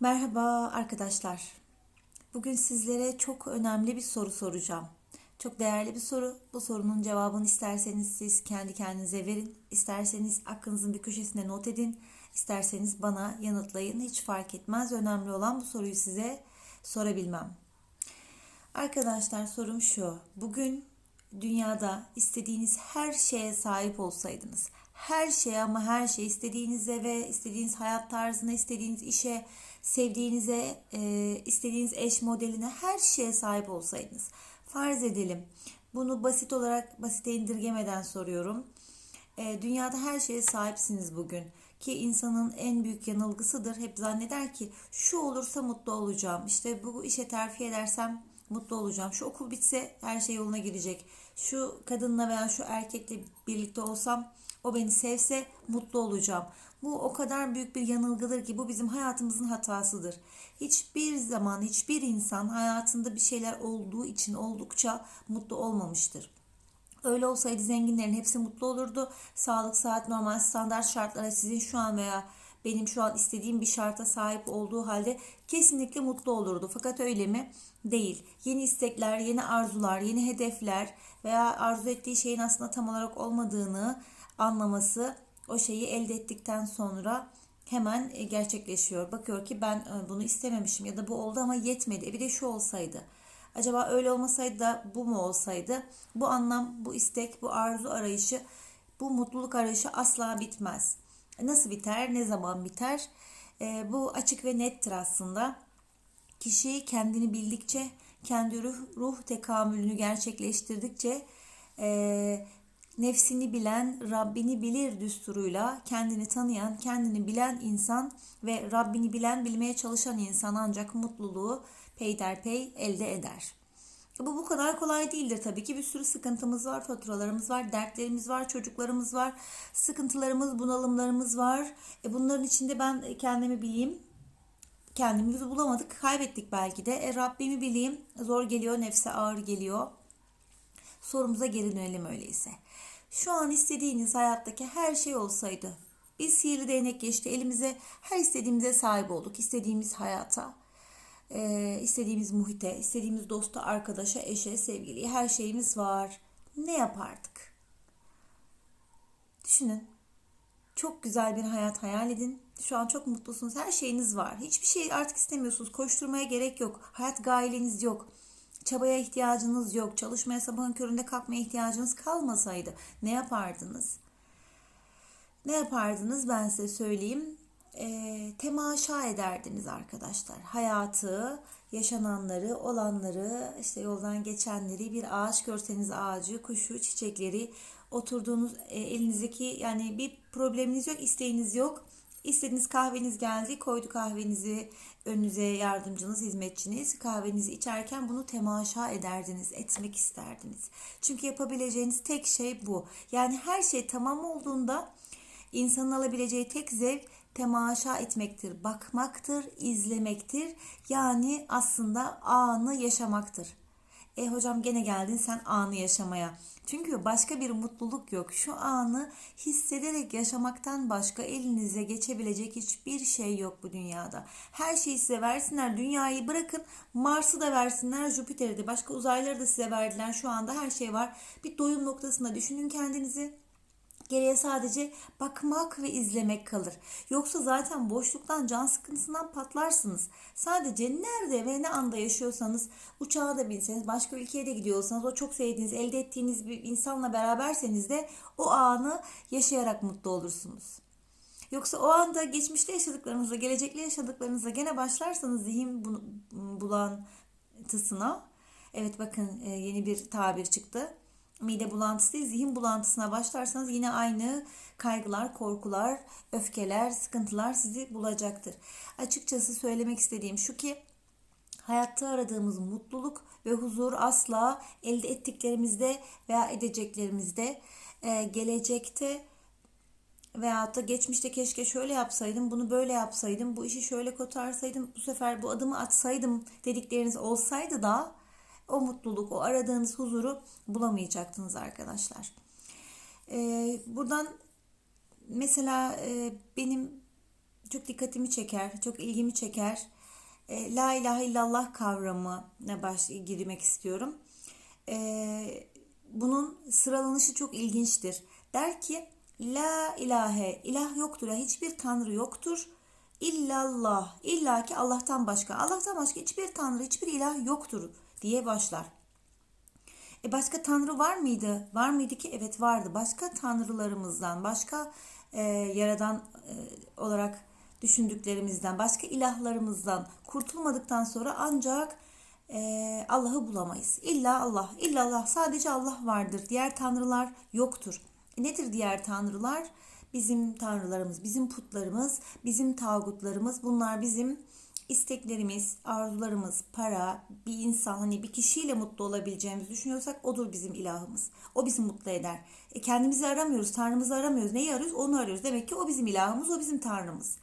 Merhaba arkadaşlar. Bugün sizlere çok önemli bir soru soracağım. Çok değerli bir soru. Bu sorunun cevabını isterseniz siz kendi kendinize verin, isterseniz aklınızın bir köşesine not edin, isterseniz bana yanıtlayın. Hiç fark etmez. Önemli olan bu soruyu size sorabilmem. Arkadaşlar sorum şu. Bugün dünyada istediğiniz her şeye sahip olsaydınız, her şeye ama her şey istediğinize ve istediğiniz hayat tarzına, istediğiniz işe, sevdiğinize, e, istediğiniz eş modeline her şeye sahip olsaydınız. Farz edelim. Bunu basit olarak basite indirgemeden soruyorum. E, dünyada her şeye sahipsiniz bugün. Ki insanın en büyük yanılgısıdır. Hep zanneder ki şu olursa mutlu olacağım. İşte bu işe terfi edersem mutlu olacağım. Şu okul bitse her şey yoluna girecek. Şu kadınla veya şu erkekle birlikte olsam o beni sevse mutlu olacağım. Bu o kadar büyük bir yanılgıdır ki bu bizim hayatımızın hatasıdır. Hiçbir zaman hiçbir insan hayatında bir şeyler olduğu için oldukça mutlu olmamıştır. Öyle olsaydı zenginlerin hepsi mutlu olurdu. Sağlık, saat, normal standart şartlara sizin şu an veya benim şu an istediğim bir şarta sahip olduğu halde kesinlikle mutlu olurdu. Fakat öyle mi? Değil. Yeni istekler, yeni arzular, yeni hedefler veya arzu ettiği şeyin aslında tam olarak olmadığını anlaması o şeyi elde ettikten sonra hemen e, gerçekleşiyor. Bakıyor ki ben e, bunu istememişim ya da bu oldu ama yetmedi. E bir de şu olsaydı. Acaba öyle olmasaydı da bu mu olsaydı? Bu anlam, bu istek, bu arzu arayışı, bu mutluluk arayışı asla bitmez. Nasıl biter, ne zaman biter? E, bu açık ve nettir aslında. Kişi kendini bildikçe, kendi ruh, ruh tekamülünü gerçekleştirdikçe e, nefsini bilen, Rabbini bilir düsturuyla kendini tanıyan, kendini bilen insan ve Rabbini bilen, bilmeye çalışan insan ancak mutluluğu peyderpey elde eder. Bu bu kadar kolay değildir tabii ki. Bir sürü sıkıntımız var, faturalarımız var, dertlerimiz var, çocuklarımız var, sıkıntılarımız, bunalımlarımız var. E bunların içinde ben kendimi bileyim, kendimizi bulamadık, kaybettik belki de. E Rabbimi bileyim, zor geliyor, nefse ağır geliyor. Sorumuza geri dönelim öyleyse. Şu an istediğiniz hayattaki her şey olsaydı, bir sihirli değnek geçti elimize, her istediğimize sahip olduk, istediğimiz hayata, e, istediğimiz muhite, istediğimiz dosta, arkadaşa, eşe, sevgiliye her şeyimiz var. Ne yapardık? Düşünün. Çok güzel bir hayat hayal edin. Şu an çok mutlusunuz. Her şeyiniz var. Hiçbir şey artık istemiyorsunuz. Koşturmaya gerek yok. Hayat gaileniz yok. Çabaya ihtiyacınız yok. Çalışmaya sabahın köründe kalkmaya ihtiyacınız kalmasaydı ne yapardınız? Ne yapardınız ben size söyleyeyim. E, temaşa ederdiniz arkadaşlar. Hayatı, yaşananları, olanları, işte yoldan geçenleri, bir ağaç görseniz ağacı, kuşu, çiçekleri, oturduğunuz e, elinizdeki yani bir probleminiz yok, isteğiniz yok. İstediğiniz kahveniz geldi, koydu kahvenizi önünüze yardımcınız, hizmetçiniz. Kahvenizi içerken bunu temaşa ederdiniz, etmek isterdiniz. Çünkü yapabileceğiniz tek şey bu. Yani her şey tamam olduğunda insanın alabileceği tek zevk temaşa etmektir, bakmaktır, izlemektir. Yani aslında anı yaşamaktır. E hocam gene geldin sen anı yaşamaya. Çünkü başka bir mutluluk yok. Şu anı hissederek yaşamaktan başka elinize geçebilecek hiçbir şey yok bu dünyada. Her şeyi size versinler. Dünyayı bırakın. Mars'ı da versinler. Jüpiter'i de başka uzayları da size verdiler. Şu anda her şey var. Bir doyum noktasında düşünün kendinizi. Geriye sadece bakmak ve izlemek kalır. Yoksa zaten boşluktan, can sıkıntısından patlarsınız. Sadece nerede ve ne anda yaşıyorsanız, uçağa da binseniz, başka ülkeye de gidiyorsanız, o çok sevdiğiniz, elde ettiğiniz bir insanla beraberseniz de o anı yaşayarak mutlu olursunuz. Yoksa o anda geçmişte yaşadıklarınızla, gelecekte yaşadıklarınızla gene başlarsanız zihin bulantısına, evet bakın e, yeni bir tabir çıktı mide bulantısı değil zihin bulantısına başlarsanız yine aynı kaygılar, korkular, öfkeler, sıkıntılar sizi bulacaktır. Açıkçası söylemek istediğim şu ki hayatta aradığımız mutluluk ve huzur asla elde ettiklerimizde veya edeceklerimizde e, gelecekte veyahut da geçmişte keşke şöyle yapsaydım, bunu böyle yapsaydım, bu işi şöyle kotarsaydım, bu sefer bu adımı atsaydım dedikleriniz olsaydı da o mutluluk, o aradığınız huzuru bulamayacaktınız arkadaşlar. Ee, buradan mesela e, benim çok dikkatimi çeker, çok ilgimi çeker. E, La ilahe illallah kavramına baş girmek istiyorum. E, bunun sıralanışı çok ilginçtir. Der ki La ilahe, ilah yoktur, ya hiçbir tanrı yoktur. İllallah, illa ki Allah'tan başka. Allah'tan başka hiçbir tanrı, hiçbir ilah yoktur diye başlar. E başka tanrı var mıydı? Var mıydı ki? Evet vardı. Başka tanrılarımızdan, başka e, yaradan e, olarak düşündüklerimizden, başka ilahlarımızdan kurtulmadıktan sonra ancak e, Allah'ı bulamayız. İlla Allah, illa Allah. Sadece Allah vardır. Diğer tanrılar yoktur. E nedir diğer tanrılar? Bizim tanrılarımız, bizim putlarımız, bizim tağutlarımız. Bunlar bizim isteklerimiz, arzularımız, para, bir insan hani bir kişiyle mutlu olabileceğimizi düşünüyorsak odur bizim ilahımız. O bizi mutlu eder. E kendimizi aramıyoruz, Tanrımızı aramıyoruz. Neyi arıyoruz? Onu arıyoruz. Demek ki o bizim ilahımız, o bizim Tanrımız.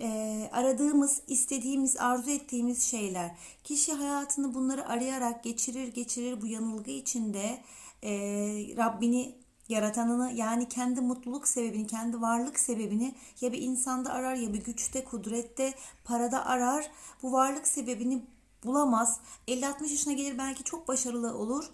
E, aradığımız, istediğimiz, arzu ettiğimiz şeyler. Kişi hayatını bunları arayarak geçirir, geçirir bu yanılgı içinde e, Rabbini yaratanını yani kendi mutluluk sebebini, kendi varlık sebebini ya bir insanda arar ya bir güçte, kudrette, parada arar. Bu varlık sebebini bulamaz. 50-60 yaşına gelir belki çok başarılı olur.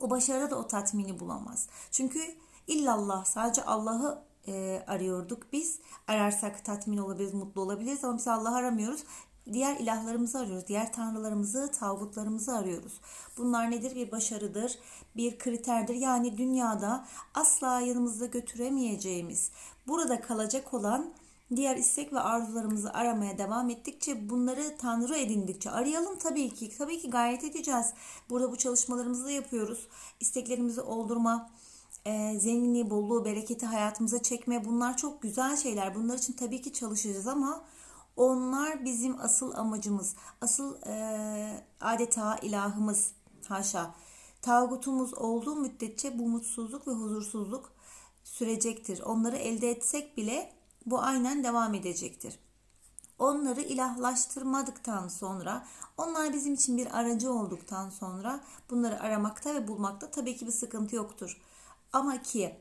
O başarıda da o tatmini bulamaz. Çünkü illallah sadece Allah'ı e, arıyorduk biz. Ararsak tatmin olabiliriz, mutlu olabiliriz ama biz Allah'ı aramıyoruz. Diğer ilahlarımızı arıyoruz. Diğer tanrılarımızı, tağutlarımızı arıyoruz. Bunlar nedir? Bir başarıdır, bir kriterdir. Yani dünyada asla yanımızda götüremeyeceğimiz, burada kalacak olan diğer istek ve arzularımızı aramaya devam ettikçe bunları tanrı edindikçe arayalım tabii ki. Tabii ki gayret edeceğiz. Burada bu çalışmalarımızı da yapıyoruz. İsteklerimizi oldurma, e, zenginliği, bolluğu, bereketi hayatımıza çekme bunlar çok güzel şeyler. Bunlar için tabii ki çalışacağız ama onlar bizim asıl amacımız, asıl e, adeta ilahımız. Haşa. Tağutumuz olduğu müddetçe bu mutsuzluk ve huzursuzluk sürecektir. Onları elde etsek bile bu aynen devam edecektir. Onları ilahlaştırmadıktan sonra, onlar bizim için bir aracı olduktan sonra bunları aramakta ve bulmakta tabii ki bir sıkıntı yoktur. Ama ki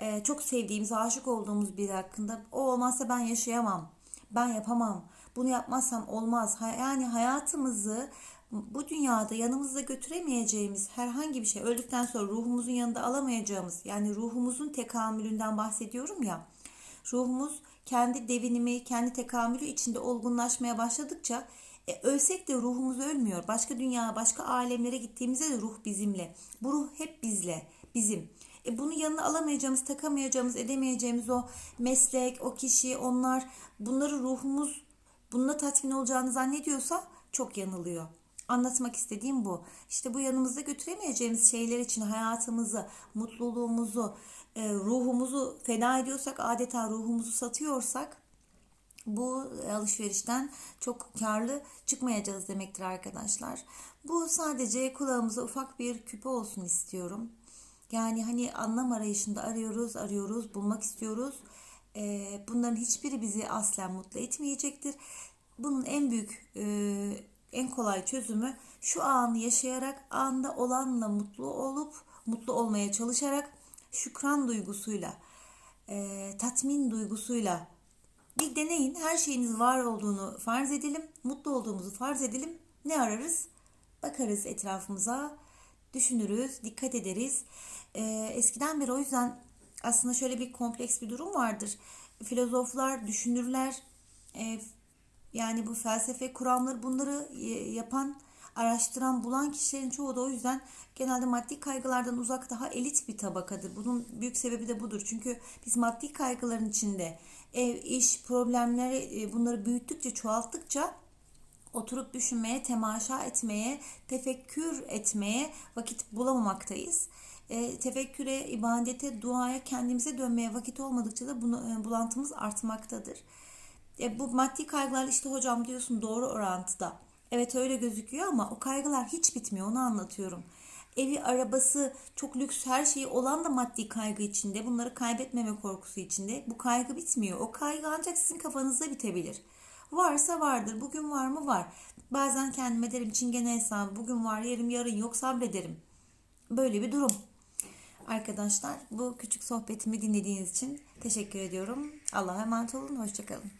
e, çok sevdiğimiz, aşık olduğumuz biri hakkında o olmazsa ben yaşayamam, ben yapamam, bunu yapmazsam olmaz. Yani hayatımızı bu dünyada yanımızda götüremeyeceğimiz herhangi bir şey, öldükten sonra ruhumuzun yanında alamayacağımız, yani ruhumuzun tekamülünden bahsediyorum ya, ruhumuz kendi devinimi, kendi tekamülü içinde olgunlaşmaya başladıkça e, ölsek de ruhumuz ölmüyor. Başka dünya, başka alemlere gittiğimizde de ruh bizimle. Bu ruh hep bizle, bizim. E bunu yanına alamayacağımız, takamayacağımız, edemeyeceğimiz o meslek, o kişi, onlar bunları ruhumuz bununla tatmin olacağını zannediyorsa çok yanılıyor. Anlatmak istediğim bu. İşte bu yanımızda götüremeyeceğimiz şeyler için hayatımızı, mutluluğumuzu, e, ruhumuzu feda ediyorsak, adeta ruhumuzu satıyorsak bu alışverişten çok karlı çıkmayacağız demektir arkadaşlar. Bu sadece kulağımıza ufak bir küpe olsun istiyorum. Yani hani anlam arayışında arıyoruz, arıyoruz, bulmak istiyoruz. Ee, bunların hiçbiri bizi aslen mutlu etmeyecektir. Bunun en büyük, e, en kolay çözümü şu anı yaşayarak, anda olanla mutlu olup, mutlu olmaya çalışarak, şükran duygusuyla, e, tatmin duygusuyla bir deneyin. Her şeyiniz var olduğunu farz edelim, mutlu olduğumuzu farz edelim. Ne ararız? Bakarız etrafımıza, düşünürüz, dikkat ederiz. Ee, eskiden beri o yüzden aslında şöyle bir kompleks bir durum vardır. Filozoflar, düşünürler, e, yani bu felsefe kuramları bunları e, yapan, araştıran, bulan kişilerin çoğu da o yüzden genelde maddi kaygılardan uzak daha elit bir tabakadır. Bunun büyük sebebi de budur. Çünkü biz maddi kaygıların içinde ev, iş, problemleri e, bunları büyüttükçe, çoğalttıkça oturup düşünmeye, temaşa etmeye, tefekkür etmeye vakit bulamamaktayız. E, tefekküre, ibadete, duaya, kendimize dönmeye vakit olmadıkça da bunu, e, bulantımız artmaktadır. E, bu maddi kaygılar işte hocam diyorsun doğru orantıda. Evet öyle gözüküyor ama o kaygılar hiç bitmiyor onu anlatıyorum. Evi, arabası, çok lüks her şeyi olan da maddi kaygı içinde. Bunları kaybetmeme korkusu içinde. Bu kaygı bitmiyor. O kaygı ancak sizin kafanızda bitebilir. Varsa vardır. Bugün var mı? Var. Bazen kendime derim çingene hesabı. Bugün var yarım yarın yok sabrederim. Böyle bir durum. Arkadaşlar bu küçük sohbetimi dinlediğiniz için teşekkür ediyorum. Allah'a emanet olun. Hoşçakalın.